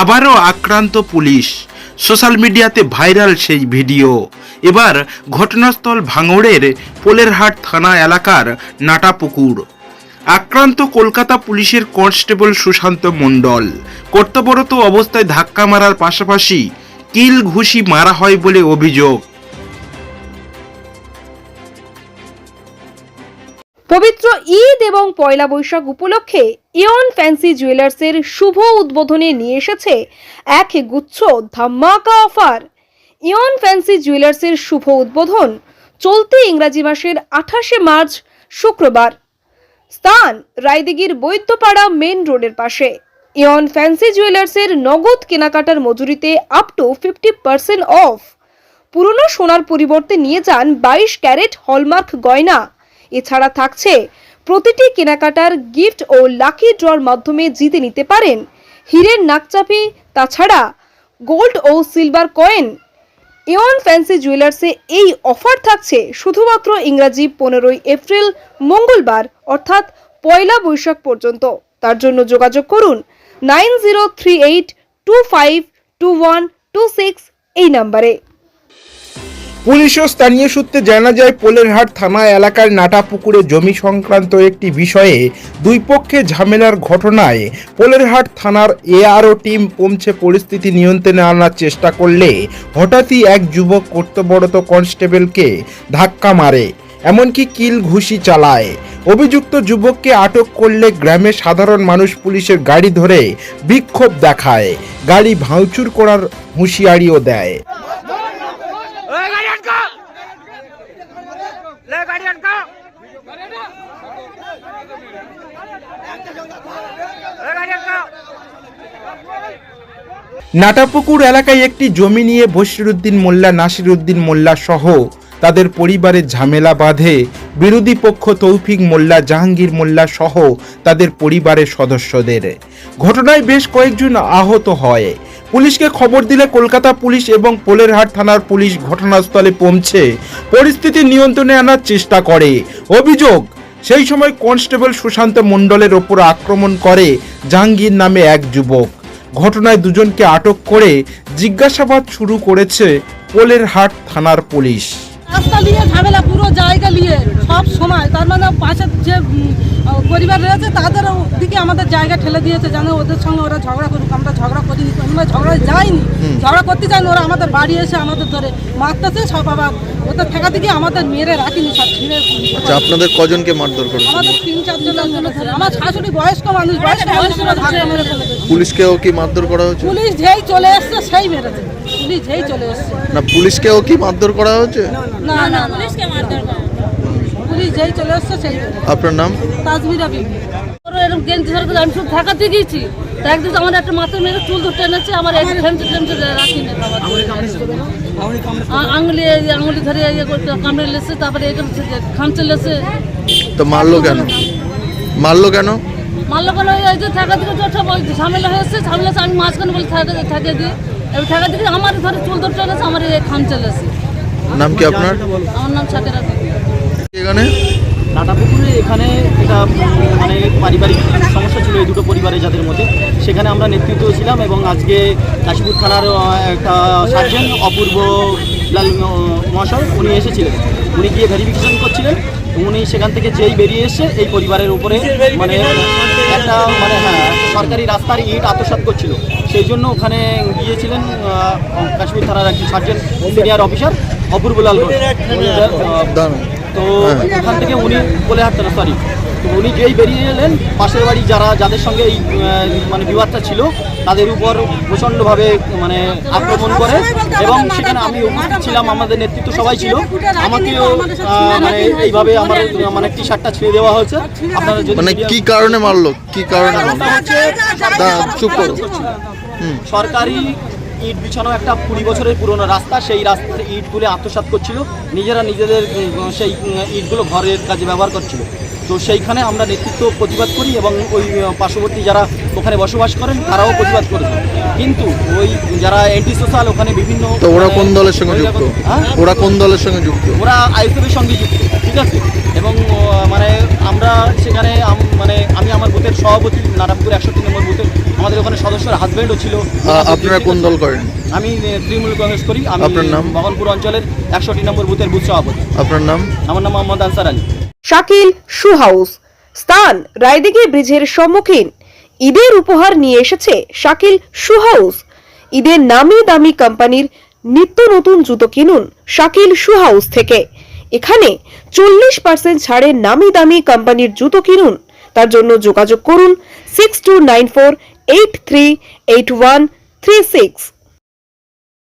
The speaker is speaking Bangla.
আবারও আক্রান্ত পুলিশ। সোশ্যাল মিডিয়াতে ভাইরাল সেই ভিডিও। এবার ঘটনাস্থল ভাঙড়ের পোলেরহাট থানা এলাকার নাটাপুকুর। আক্রান্ত কলকাতা পুলিশের কনস্টেবল সুশান্ত মণ্ডল। কর্তব্যরত অবস্থায় ধাক্কা মারার পাশাপাশি কিল ঘুষি মারা হয় বলে অভিযোগ। পবিত্র ঈদ এবং পয়লা বৈশাখ উপলক্ষে ইয়ন ফ্যান্সি জুয়েলার্সের শুভ উদ্বোধনে নিয়ে এসেছে এক গুচ্ছ ধামাকা অফার। ইয়ন ফ্যান্সি জুয়েলার্সের শুভ উদ্বোধন চলতি ইংরাজি মাসের আঠাশে মার্চ, শুক্রবার। স্থান রায়দিগির বৈদ্যপাড়া মেন রোডের পাশে। ইয়ন ফ্যান্সি জুয়েলার্সের নগদ কেনাকাটার মজুরিতে up to fifty percent off পুরনো সোনার পরিবর্তে নিয়ে যান বাইশ ক্যারেট হলমার্ক গয়না। এছাড়া থাকছে প্রতিটি কেনাকাটার গিফট ও লাকি ড্রর মাধ্যমে জিতে নিতে পারেন। হীরের নাকচাপি, তাছাড়া gold O silver coin. A one fancy জুয়েলার্সে এই অফার থাকছে শুধুমাত্র ইংরাজি পনেরোই এপ্রিল মঙ্গলবার, অর্থাৎ পয়লা বৈশাখ পর্যন্ত। তার জন্য যোগাযোগ করুন nine zero three eight two five two one two six এই নাম্বারে। পুলিশ ও স্থানীয় সূত্রে জানা যায়, পোলেরহাট থানা এলাকার নাটা পুকুরে জমি সংক্রান্ত একটি বিষয়ে দুই পক্ষে ঝামেলার ঘটনায় পোলেরহাট থানার এআরও টিম পৌঁছে পরিস্থিতি নিয়ন্ত্রণে আনার চেষ্টা করলে হঠাৎই এক যুবক কর্তব্যরত কনস্টেবলকে ধাক্কা মারে, এমনকি কিল ঘুষি চালায়। অভিযুক্ত যুবককে আটক করলে গ্রামের সাধারণ মানুষ পুলিশের গাড়ি ধরে বিক্ষোভ দেখায়, গাড়ি ভাঙচুর করার হুঁশিয়ারিও দেয়। নাটাপুকুর এলাকায় একটি জমি নিয়ে বশিরুদ্দিন মোল্লা, নাসিরুদ্দিন মোল্লা সহ তাদের পরিবারের ঝামেলা বাঁধে। বিরোধী পক্ষ তৌফিক মোল্লা, জাহাঙ্গীর মোল্লা সহ তাদের পরিবারের সদস্যদের। ঘটনায় বেশ কয়েকজন আহত হয়। পুলিশকে খবর দিলে কলকাতা পুলিশ এবং পোলেরহাট থানার পুলিশ ঘটনাস্থলে পৌঁছে পরিস্থিতি নিয়ন্ত্রণে আনার চেষ্টা করে। অভিযোগ, সেই সময় কনস্টেবল সুশান্ত মণ্ডলের ওপর আক্রমণ করে জাহাঙ্গীর নামে এক যুবক। ঘটনায় দুজনকে আটক করে জিজ্ঞাসাবাদ শুরু করেছে পোলেরহাট থানার পুলিশ। রাস্তা নিয়ে ঝামেলা পুরো জায়গা নিয়ে সব সময়। তার মানে পাশের যে পরিবার রয়েছে তাদের দিকে আমাদের জায়গা ঠেলে দিয়েছে যেন ওদের সঙ্গে ওরা ঝগড়া করুক। আমরা ঝগড়া করিনি আমরা ঝগড়া যাইনি। ঝগড়া করতে চাইনি ওরা আমাদের বাড়ি এসে আমাদের ধরে মারতেছে সব আবার ওদের ঠেকা দিকে আমাদের মেরে রাখিনি সব ছিঁড়ে আচ্ছা আপনাদের কজনকে মারধর করেছে? আমাদের তিন চারজন ধরে। আমার শাশুড়ি বয়স্ক মানুষ বয়স্ক দিয়েছে। পুলিশকেও কি মারধর করা হয়েছে? পুলিশ যেই চলে এসছে সেই মেরেছে পুলিশ যেই চলে এসছে। না পুলিশকেও কি মারধর করা হয়েছে? না না পুলিশকে মারধর পুলিশ যেই চলে এসছে সেই আপনার নাম? তাজমিরা বিবি। ওরা এরকম গেঞ্জি ধরে আমি সব ঢাকাতে গিয়েছি। তা একদিন আমার একটা মাথা মেরে চুল ধরে টেনেছে আমার রাখি না বাবা। আঙুলি এই আঙুলি ধরে ইয়ে করতে কামড়ে লেছে তারপরে খামচে লেছে। তো মারলো কেন? মারলো কেন? মারলো কেন? এই যে থাকা ওই ঝামেলা হয়েছে ঝামেলা আমি মাঝখানে বলে থাকে থাকে দিয়ে এবার থাকা দিকে আমার ধরে চুল ধরে টেনেছে আমার খামচে লেছে নাম কি আপনার? আমার নাম ছাকেরা এখানে? নাটাপুকুরে এখানে এটা মানে পারিবারিক সমস্যা ছিল এই দুটো পরিবারে যাদের মধ্যে। সেখানে আমরা নেতৃত্ব ছিলাম এবং আজকে কাশীপুর থানার একটা সার্জেন অপূর্ব লাল মহাশয় উনি এসেছিলেন। উনি গিয়ে ভেরিফিকেশন করছিলেন। উনি সেখান থেকে যেই বেরিয়ে এসে এই পরিবারের উপরে মানে একটা মানে হ্যাঁ সরকারি রাস্তার ইট আত্মসাৎ করছিল। সেই জন্য ওখানে গিয়েছিলেন কাশ্মীর থানার একজন সার্জেন্ট সিনিয়র অফিসার অপূর্বলাল তো ওখান থেকে উনি বলে হাঁটতেন সরি তো উনি যেই বেরিয়ে এলেন পাশের বাড়ি যারা যাদের সঙ্গে এই মানে বিবাদটা ছিল তাদের উপর প্রচণ্ডভাবে মানে আক্রমণ করে এবং সেখানে আমি উপস্থিত ছিলাম আমাদের নেতৃত্ব সবাই ছিল আমাকেও মানে এইভাবে আমার মানে টি শার্টটা ছিঁড়ে দেওয়া হয়েছে আপনারা যদি মানে কি কারণে মারলো কি কারণে চুপ করো সরকারি ইট বিছানো একটা কুড়ি বছরের পুরনো রাস্তা সেই রাস্তাতে ইট তুলে আত্মসাৎ করছিল নিজেরা নিজেদের সেই ইটগুলো ঘরের কাজে ব্যবহার করছিল তো সেইখানে আমরা নেতৃত্ব প্রতিবাদ করি এবং ওই পার্শ্ববর্তী যারা ওখানে বসবাস করেন তারাও প্রতিবাদ করেছে কিন্তু ওই যারা অ্যান্টি সোশ্যাল ওখানে বিভিন্ন তো ওরা মানে কোন দলের সঙ্গে যুক্ত? হ্যাঁ? ওরা কোন দলের সঙ্গে যুক্ত? ওরা আইএসএফের সঙ্গে যুক্ত ঠিক আছে? এবং মানে আমরা সেখানে মানে আমি আমার বুথের সভাপতি নারায়ণপুর একষট্টি নম্বর বুথে আমাদের ওখানে সদস্যের হাজব্যান্ডও ছিল। আপনারা কোন দল করেন? আমি তৃণমূল কংগ্রেস করি আমি আপনার নাম? বহনপুর অঞ্চলের একষট্টি নম্বর বুথের বুথ সভাপতি। আপনার নাম? আমার নাম Mohammad Ansar Ali. Shakil shoe house. স্থান রায়দিঘি ব্রিজের সম্মুখীন। ঈদের উপহার নিয়ে এসেছে শাকিল শু হাউস ঈদের নামি দামি কোম্পানির নিত্য নতুন জুতো কিনুন শাকিল শু হাউস থেকে। এখানে চল্লিশ পার্সেন্ট ছাড়ে নামি দামি কোম্পানির জুতো কিনুন। তার জন্য যোগাযোগ করুন six two nine four eight three eight one three six